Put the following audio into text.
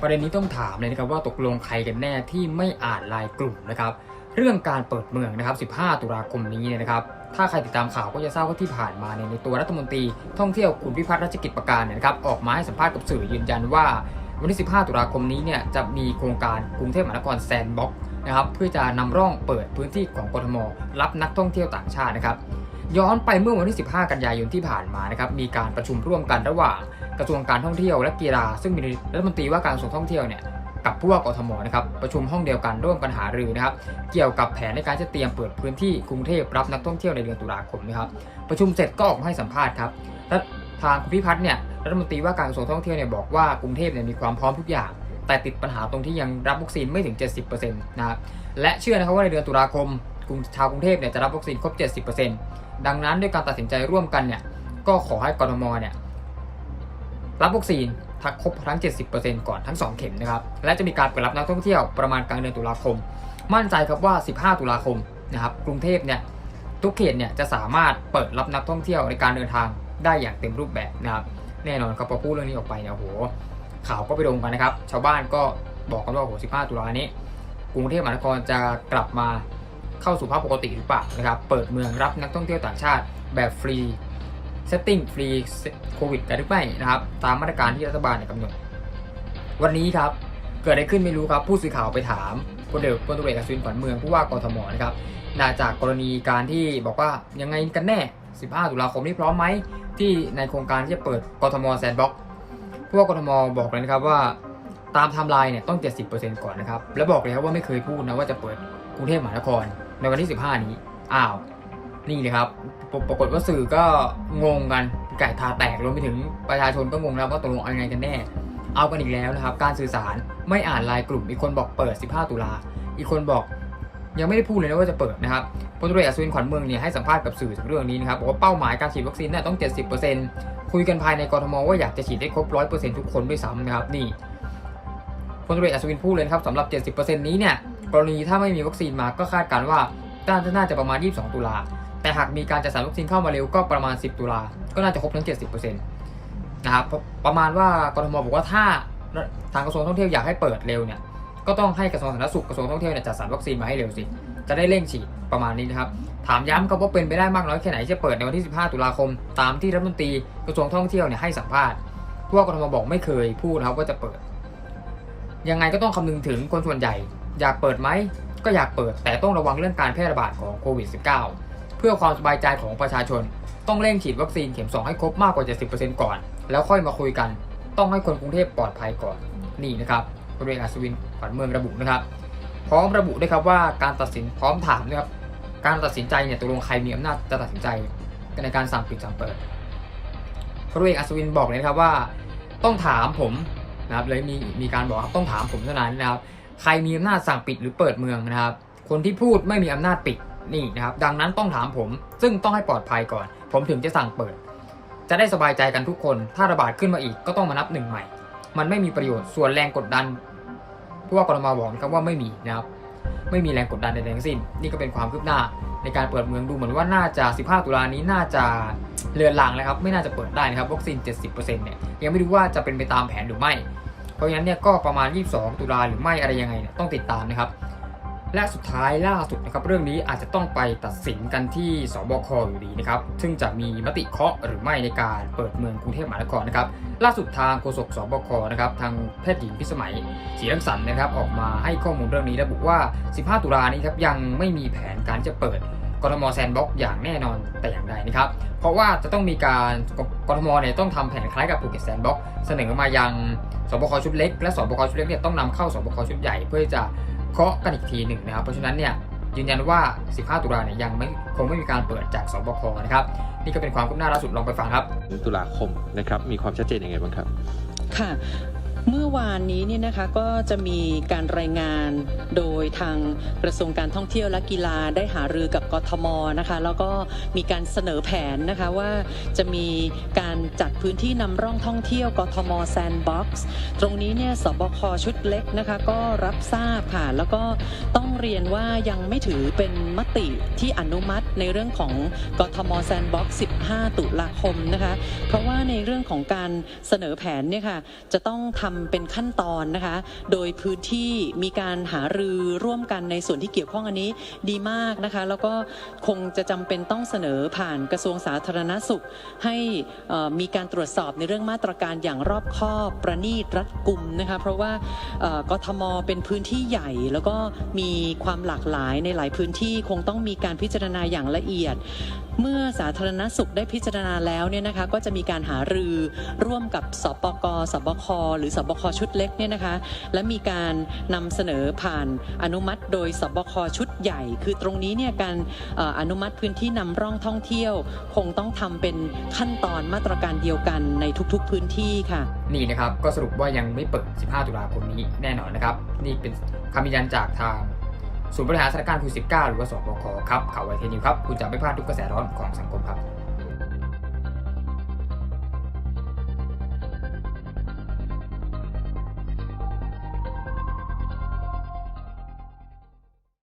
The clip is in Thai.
ประเด็นนี้ต้องถามเลยนะครับว่าตกลงใครกันแน่ที่ไม่อ่านลายกลุ่มนะครับ เรื่องการเปิดเมืองนะครับ 15 ตุลาคมนี้เนี่ยนะครับ ถ้าใครติดตามข่าวก็จะทราบว่าที่ผ่านมาเนี่ยในตัวรัฐมนตรีท่องเที่ยวคุณพิพัฒน์รัชกิจประการเนี่ยนะครับออกมาให้สัมภาษณ์กับสื่อยืนยันว่า วันที่ 15 ตุลาคมนี้เนี่ยจะมีโครงการกรุงเทพมหานครแซนด์บ็อกซ์นะครับเพื่อจะนำร่องเปิดพื้นที่ของกทมรับนักท่องเที่ยวต่างชาตินะครับ ย้อนไปเมื่อวันที่ 15 กันยายนที่ผ่านมานะครับมีการประชุมร่วมกันระหว่างกระทรวงการท่องเที่ยวและกีฬา ซึ่งมีรัฐมนตรีว่าการกระทรวงท่องเที่ยวเนี่ยกับผู้ว่ากทมนะครับประชุมห้องเดียวกันร่วมกันหารือนะครับเกี่ยวกับแผนในการจะเตรียมเปิดพื้นที่กรุงเทพรับนักท่องเที่ยวในเดือนตุลาคมนะครับประชุมเสร็จก็ออกมาให้สัมภาษณ์ครับและทางคุณพิพัฒน์เนี่ยรัฐมนตรีว่าการกระทรวงท่องเที่ยวเนี่ยบอกว่ากรุงเทพเนี่ยมีความพร้อมทุกอย่าง แต่ติดปัญหาตรงที่ยังรับวัคซีนไม่ถึง 70%นะครับและเชื่อนะครับว่าในเดือนตุลาคม กรุงชาวกรุงเทพเนี่ยจะรับวัคซีนครบ 70%ดังนั้นด้วยการตัดสินใจร่วมกันเนี่ยก็ขอให้กรทมเนี่ยรับวัคซีนทักครบทั้ง 70%ก่อนทั้ง 2 เข็มนะครับและจะมีการเปิดรับนักท่องเที่ยวประมาณกลางเดือนตุลาคม มั่นใจครับว่า 15 ตุลาคมนะครับกรุงเทพเนี่ยทุกเขตเนี่ยจะสามารถเปิดรับนักท่องเที่ยวในการเดินทางได้อย่างเต็มรูปแบบนะครับแน่นอนครับพอพูดเรื่องนี้ออกไปเนี่ยโหข่าวก็ไปลงกันนะครับ ชาวบ้านก็บอกกันว่าโห15 ตุลานี้ กรุงเทพมหานครจะกลับมา เข้าสู่ภาพปกติหรือเปล่านะครับเปิดเมืองรับนักท่องเที่ยวต่างชาติแบบฟรีเซตติ้งฟรีโควิดกันหรือไม่นะครับตามมาตรการที่รัฐบาลกำหนด วันนี้ครับเกิดอะไรขึ้นไม่รู้ครับ ผู้สื่อข่าวไปถามพลเอกพลตำรวเอกอัศวินขวัญเมืองผู้ว่ากทมนะครับนาจากกรณีการที่บอกว่ายังไงกันแน่ 15 ตุลาคมนี้พร้อมไหมที่ในโครงการที่จะเปิดกทมแซนด์บ็อกผู้ว่ากทมบอกเลยนะครับว่าตามไทม์ไลน์เนี่ยต้อง 70%ก่อนนะครับ แล้วบอกเลยครับว่าไม่เคยพูดนะว่าจะเปิด กรุงเทพมหานครในวันที่ 15 นี้ อ้าว นี่เลยครับปรปรากฏว่าสื่อก็งงกันไก่ทาแตกรวมไปถึงประชาชนก็งงแล้วว่าตกลงเอาไงกันแน่ เอากันอีกแล้วนะครับ การสื่อสารไม่อ่านลายกลุ่ม อีกคนบอกเปิด 15 ตุลา อีกคนบอกยังไม่ได้พูดเลยนะว่าจะเปิดนะครับพลตรวจเอกอัศวินขวัญเมืองเนี่ยให้สัมภาษณ์กับสื่อถึงเรื่องนี้นะครับบอกว่าเป้าหมายการฉีดวัคซีนเนี่ยต้อง 70%คุยกันภายในกรทมว่าอยากจะฉีดได้ครบ 100%ทุกคนด้วยซ้ำนะครับนี่ พลตำรวจเอกอัศวินพูดเลยนะครับสำหรับ 70%นี้เนี่ยกรณีถ้าไม่มีวัคซีนมาก็คาดการณ์ว่าน่าจะประมาณ 22 ตุลา แต่หากมีการจัดสรรวัคซีนเข้ามาเร็วก็ประมาณ 10 ตุลา ก็น่าจะครบทั้ง 70%นะครับประมาณว่ากรทมบอกว่าถ้าทางกระทรวงท่องเที่ยวอยากให้เปิดเร็วเนี่ยก็ต้องให้กระทรวงสาธารณสุขกระทรวงท่องเที่ยวเนี่ยจัดสรรวัคซีนมาให้เร็วสิ จะได้เร่งฉีดประมาณนี้นะครับ ถามย้ำครับว่าเป็นไปได้มากน้อยแค่ไหนที่จะเปิดในวันที่ 15 ตุลาคม ตามที่รัฐมนตรีกระทรวงท่องเที่ยวเนี่ยให้สัมภาษณ์ผู้ว่ากทมบอกไม่เคยพูดนะครับว่าจะเปิด ยังไงก็ต้องคำนึงถึงคนส่วนใหญ่ อยากเปิดไหมก็อยากเปิด แต่ต้องระวังเรื่องการแพร่ระบาดของโควิด -19 เพื่อความสบายใจของประชาชน ต้องเร่งฉีดวัคซีนเข็ม 2 ให้ครบมากกว่า 70%ก่อน แล้วค่อยมาคุยกัน ต้องให้คนกรุงเทพปลอดภัยก่อนนี่นะครับบริเวณอัศวินขวัญเมืองระบุนะครับ พร้อมระบุด้วยครับว่าการตัดสินพร้อมถามนะครับการตัดสินใจเนี่ยตกลงใครมีอำนาจจะตัดสินใจในการสั่งปิดสั่งเปิดพระเอกอัศวินบอกเลยนะครับว่า ต้องถามผม นะครับเลยมีมีการบอกครับต้องถามผมเท่านั้นนะครับ ใครมีอำนาจสั่งปิดหรือเปิดเมืองนะครับ คนที่พูดไม่มีอำนาจปิดนี่นะครับ ดังนั้นต้องถามผม ซึ่งต้องให้ปลอดภัยก่อน ผมถึงจะสั่งเปิด จะได้สบายใจกันทุกคน ถ้าระบาดขึ้นมาอีกก็ต้องมานับหนึ่งใหม่ มันไม่มีประโยชน์ส่วนแรงกดดันผู้ว่ากรมบอกนะครับว่าไม่มีนะครับ ไม่มีแรงกดดันใดๆทั้งสิ้น นี่ก็เป็นความคืบหน้า ในการเปิดเมืองดูเหมือนว่าน่าจะ 15 ตุลานี้น่าจะเลือนลางแล้วครับ ไม่น่าจะเปิดได้นะครับวัคซีน 70%เนี่ยยังไม่รู้ว่าจะเป็นไปตามแผนหรือไม่ เพราะฉะนั้นเนี่ยก็ประมาณ 22 ตุลาหรือไม่อะไรยังไงเนี่ยต้องติดตามนะครับ และสุดท้ายล่าสุดนะครับเรื่องนี้อาจจะต้องไปตัดสินกันที่สบคอยู่ดีนะครับซึ่งจะมีมติเคาะหรือไม่ในการเปิดเมืองกรุงเทพมหานครนะครับล่าสุดทางโฆษกสบคนะครับทางแพทย์หญิงพิสมัยศรีรังสรรค์นะครับออกมาให้ข้อมูลเรื่องนี้ระบุว่า 15 ตุลานี้ครับยังไม่มีแผนการจะเปิดกรทมแซนบ็อกซ์อย่างแน่นอนแต่อย่างใดนะครับเพราะว่าจะต้องมีการกรทมเนี่ยต้องทำแผนคล้ายกับภูเก็ตแซนบ็อกซ์เสนอมายังสบคชุดเล็ก และสบคชุดเล็กเนี่ยต้องนำเข้าสบคชุดใหญ่เพื่อจะ เคาะกันอีกทีหนึ่งนะครับ เพราะฉะนั้นเนี่ยยืนยันว่า 15 ตุลาเนี่ยยังไม่คงไม่มีการเปิดจากสบคนะครับนี่ก็เป็นความคืบหน้าล่าสุดลองไปฟังครับตุลาคมนะครับมีความชัดเจนยังไงบ้างครับค่ะ เมื่อวานนี้เนี่ยนะคะก็จะมีการรายงานโดยทางกระทรวงการท่องเที่ยวและกีฬาได้หารือกับกทมนะคะแล้วก็มีการเสนอแผนนะคะว่าจะมีการจัดพื้นที่นำร่องท่องเที่ยวกทมแซนด์บ็อกซ์ตรงนี้เนี่ยสบคชุดเล็กนะคะก็รับทราบค่ะแล้วก็ต้องเรียนว่ายังไม่ถือเป็นมติที่อนุมัติในเรื่องของกทมแซนด์บ็อกซ์15 ตุลาคมนะคะเพราะว่าในเรื่องของการเสนอแผนเนี่ยค่ะจะต้องทำำเป็นขั้นตอนนะคะ โดยพื้นที่มีการหารือร่วมกันในส่วนที่เกี่ยวข้องอันนี้ดีมากนะคะ แล้วก็คงจะจำเป็นต้องเสนอผ่านกระทรวงสาธารณสุข ให้มีการตรวจสอบในเรื่องมาตรการอย่างรอบคอบประณีตรัดกุมนะคะ เพราะว่ากทมเป็นพื้นที่ใหญ่แล้วก็มีความหลากหลายในหลายพื้นที่คงต้องมีการพิจารณาอย่างละเอียด เมื่อสาธารณสุขได้พิจารณาแล้วเนี่ยนะคะก็จะมีการหารือร่วมกับสปกสบคหรือสบคชุดเล็กเนี่ยนะคะและมีการนำเสนอผ่านอนุมัติโดยสบคชุดใหญ่ คือตรงนี้เนี่ยการเอ่ออนุมัติพื้นที่นำร่องท่องเที่ยว คงต้องทำเป็นขั้นตอนมาตรการเดียวกันในทุกๆพื้นที่ค่ะ นี่นะครับก็สรุปว่ายังไม่เปิด 15 ตุลาคมนี้แน่นอนนะครับ นี่เป็นคำยืนยันจากทาง ศูนย์บริหารสถานการณ์โควิด19หรือว่าสบคครับข่าวไวเทนิวครับ คุณจะไม่พลาดทุกกระแสร้อนของสังคมครับ